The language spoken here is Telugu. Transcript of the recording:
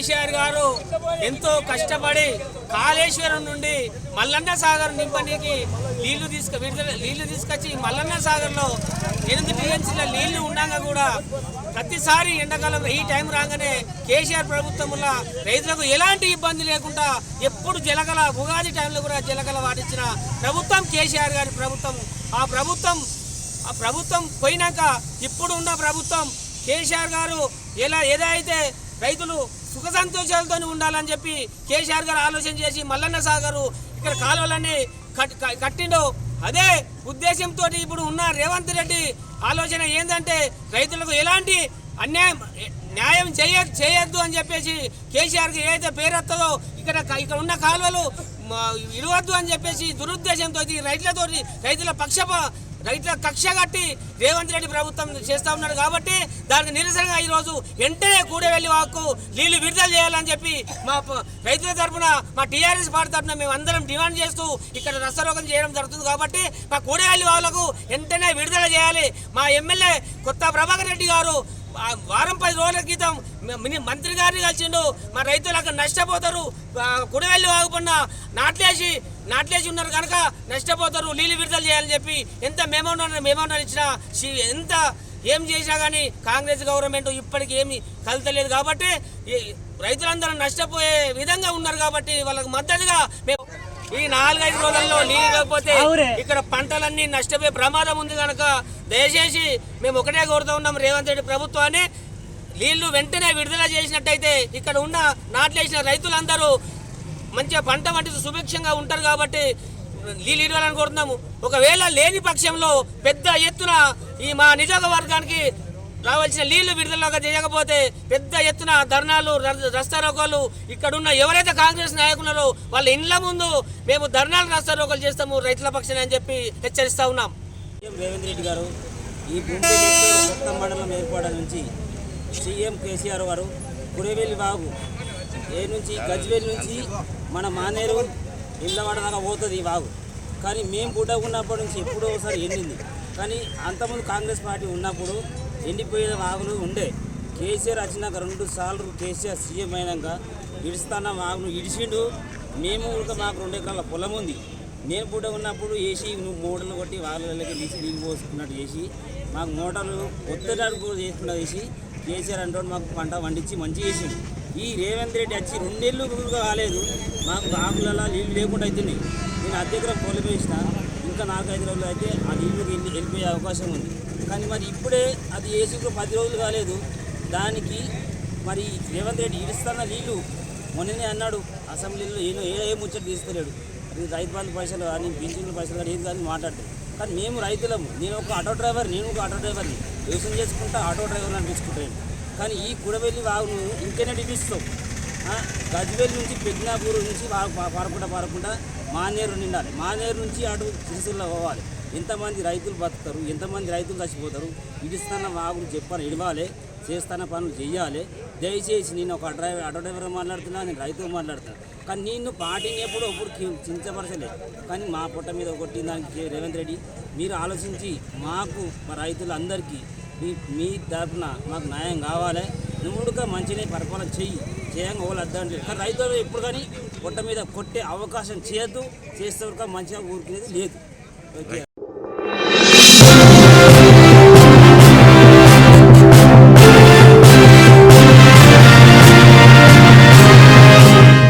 కేసీఆర్ గారు ఎంతో కష్టపడి కాళేశ్వరం నుండి మల్లన్న సాగర్ నింపడానికి నీళ్ళు తీసుకు విడుదల నీళ్ళు తీసుకొచ్చి మల్లన్న సాగర్లో ఎనిమిది టీఎంసీల నీళ్ళు ఉండగా కూడా ప్రతిసారి ఎండాకాలం ఈ టైం రాగానే కేసీఆర్ ప్రభుత్వం వల్ల రైతులకు ఎలాంటి ఇబ్బంది లేకుండా ఎప్పుడు జలగల ఉగాది టైంలో కూడా జలగల వాటించిన ప్రభుత్వం కేసీఆర్ గారి ప్రభుత్వం. ఆ ప్రభుత్వం ఆ ప్రభుత్వం పోయినాక ఇప్పుడు ఉన్న ప్రభుత్వం కేసీఆర్ గారు ఎలా ఏదైతే రైతులు సుఖ సంతోషాలతో ఉండాలని చెప్పి కేసీఆర్ గారు ఆలోచన చేసి మల్లన్న సాగరు ఇక్కడ కాలువలన్నీ కట్- కట్టిండు. అదే ఉద్దేశంతో ఇప్పుడు ఉన్న రేవంత్ రెడ్డి ఆలోచన ఏంటంటే రైతులకు ఎలాంటి అన్యాయం న్యాయం చేయ చేయొద్దు అని చెప్పేసి కేసీఆర్కి ఏదైతే పేరు ఇక్కడ ఇక్కడ ఉన్న కాలువలు ఇరవద్దు అని చెప్పేసి దురుద్దేశంతో రైతులతో రైతుల పక్షప రైతుల కక్ష కట్టి రేవంత్ రెడ్డి ప్రభుత్వం చేస్తా ఉన్నాడు కాబట్టి దానికి నిరసనగా ఈరోజు వెంటనే కూడవెల్లి వాకు నీళ్ళు విడుదల చేయాలని చెప్పి మా ప- రైతుల తరఫున మా టీఆర్ఎస్ పార్టీ తరఫున మేము అందరం డిమాండ్ చేస్తూ ఇక్కడ రసరోగం చేయడం జరుగుతుంది కాబట్టి మా కూడవెల్లి వాళ్ళకు వెంటనే విడుదల చేయాలి. మా ఎమ్మెల్యే కొత్త ప్రభాకర్ రెడ్డి గారు వారం పది రోజుల క్రితం మంత్రి గారిని కలిసిండు. మా రైతులు అక్కడ నష్టపోతారు. ఆ, కుడివెల్లి వాగుపన్న నాట్లేసి నాట్లేసి ఉన్నారు కనుక నష్టపోతారు. నీళ్ళు విడుదల చేయాలని చెప్పి ఎంత మేమౌంటర్ మేమౌంటర్ ఇచ్చినా సి- ఎంత ఏం చేసినా కానీ కాంగ్రెస్ గవర్నమెంట్ ఇప్పటికి ఏమి కలుతలేదు కాబట్టి రైతులందరూ నష్టపోయే విధంగా ఉన్నారు కాబట్టి వాళ్ళకి మద్దతుగా మేము ఈ నాలుగైదు రోజుల్లో నీళ్ళు లేకపోతే ఇక్కడ పంటలన్నీ నష్టపోయే ప్రమాదం ఉంది కనుక దయచేసి మేము ఒకటే కోరుతూ ఉన్నాం రేవంత్ రెడ్డి ప్రభుత్వాన్ని. నీళ్ళు వెంటనే విడుదల చేసినట్టయితే ఇక్కడ ఉన్న నాట్లేసిన రైతులందరూ మంచిగా పంట వంటి సుభిక్షంగా ఉంటారు కాబట్టి నీళ్ళు ఇవ్వాలని కోరుతున్నాము. ఒకవేళ లేని పక్షంలో పెద్ద ఎత్తున ఈ మా నియోజకవర్గానికి రావాల్సిన నీళ్ళు విడుదలగా చేయకపోతే పెద్ద ఎత్తున ధర్నాలు రస్తారోకాలు ఇక్కడున్న ఎవరైతే కాంగ్రెస్ నాయకులు వాళ్ళ ఇండ్ల ముందు మేము ధర్నాలు రస్తారోకాలు చేస్తాము రైతుల పక్షాన్ని అని చెప్పి హెచ్చరిస్తా ఉన్నాం. సీఎం రేవంత్ రెడ్డి గారు ఈ గుంపి కొత్త మండలం ఏర్పాటు నుంచి సీఎం కేసీఆర్ గారు కురేవెల్లి బాగు ఏ నుంచి గజ్వేల్ నుంచి మన మానేరు ఇళ్ళవాడ దాకా పోతుంది ఈ బాగు. కానీ మేము పుట్ట ఉన్నప్పటి నుంచి ఎప్పుడో ఒకసారి ఎండింది. కానీ అంతకుముందు కాంగ్రెస్ పార్టీ ఉన్నప్పుడు ఎండిపోయే వాగులు ఉండే. కేసీఆర్ వచ్చినాక రెండు సార్లు కేసీఆర్ సీఎం అయినాక ఇడుస్తాన వాగును ఇడిచిండు మేము కూడా మాకు రెండు ఎకరాల పొలం ఉంది. నేను పూట ఉన్నప్పుడు వేసి నువ్వు మోటార్లు కొట్టి వాళ్ళకి తీసి నీళ్ళు పోసుకున్నట్టు చేసి మాకు మోటార్లు ఒత్తడాడు కూడా చేసుకున్నది చేసి కేసీఆర్ అంటే మాకు పంట పండించి మంచి చేసిండు. ఈ రేవంత్ రెడ్డి వచ్చి రెండేళ్ళు కూడా కాలేదు మాకు ఆకులలో నీళ్ళు లేకుండా అవుతున్నాయి నేను అద్దెకరం పొలం ఇంకా నాలుగైదు రోజులు అయితే ఆ నీళ్ళు వెళ్ళి వెళ్ళిపోయే అవకాశం ఉంది. కానీ మరి ఇప్పుడే అది వేసి కూడా పది రోజులు కాలేదు. దానికి మరి రేవంత్ రెడ్డి ఇడుస్తున్న నీళ్ళు మొన్ననే అన్నాడు అసెంబ్లీలో ఏదో ఏ ఏ ముచ్చట తీస్తలేడు. ఇది రైతు బంధు పైసలు కానీ పింఛన్ల పైసలు కానీ ఏది కానీ మాట్లాడతాడు కానీ మేము రైతులము నేను ఒక ఆటో డ్రైవర్ నేను ఒక ఆటో డ్రైవర్ని. వ్యవసాయం చేసుకుంటా ఆటో డ్రైవర్ అనిపించుకుంటాను కానీ ఈ కుడవెల్లి వాగును ఇంకేనే ఇప్పిస్తావు గజ్వేల్ నుంచి పెగ్నాపూర్ నుంచి పారకుండా పారకుండా మానేరు నిండాలి. మానేరు నుంచి అటు సిరిసిల్ల పోవాలి. ఎంతమంది రైతులు బతుకుతారు? ఎంతమంది రైతులు చచ్చిపోతారు? ఇడిస్తున్న వాగులు చెప్పాలి ఇడవాలి. చేస్తున్న పనులు చెయ్యాలి. దయచేసి నేను ఒక డ్రైవర్ ఆటో డ్రైవర్ మాట్లాడుతున్నా నేను రైతు మాట్లాడుతున్నా. కానీ నిన్ను పార్టీని ఎప్పుడు ఎప్పుడు కి- చించపరచలే కానీ మా పుట్ట మీద కొట్టిన దానికి రేవంత్ రెడ్డి మీరు ఆలోచించి మాకు మా రైతులందరికీ మీ మీ తరఫున మాకు న్యాయం కావాలి. నువ్వుడుగా మంచిగా పరిపాలన చెయ్యి. చేయంగా వాళ్ళు అర్థం కానీ రైతులు ఎప్పుడు కానీ పుట్ట మీద కొట్టే అవకాశం చేయొద్దు. చేస్తే మంచిగా ఊరుకునేది లేదు. ఓకే.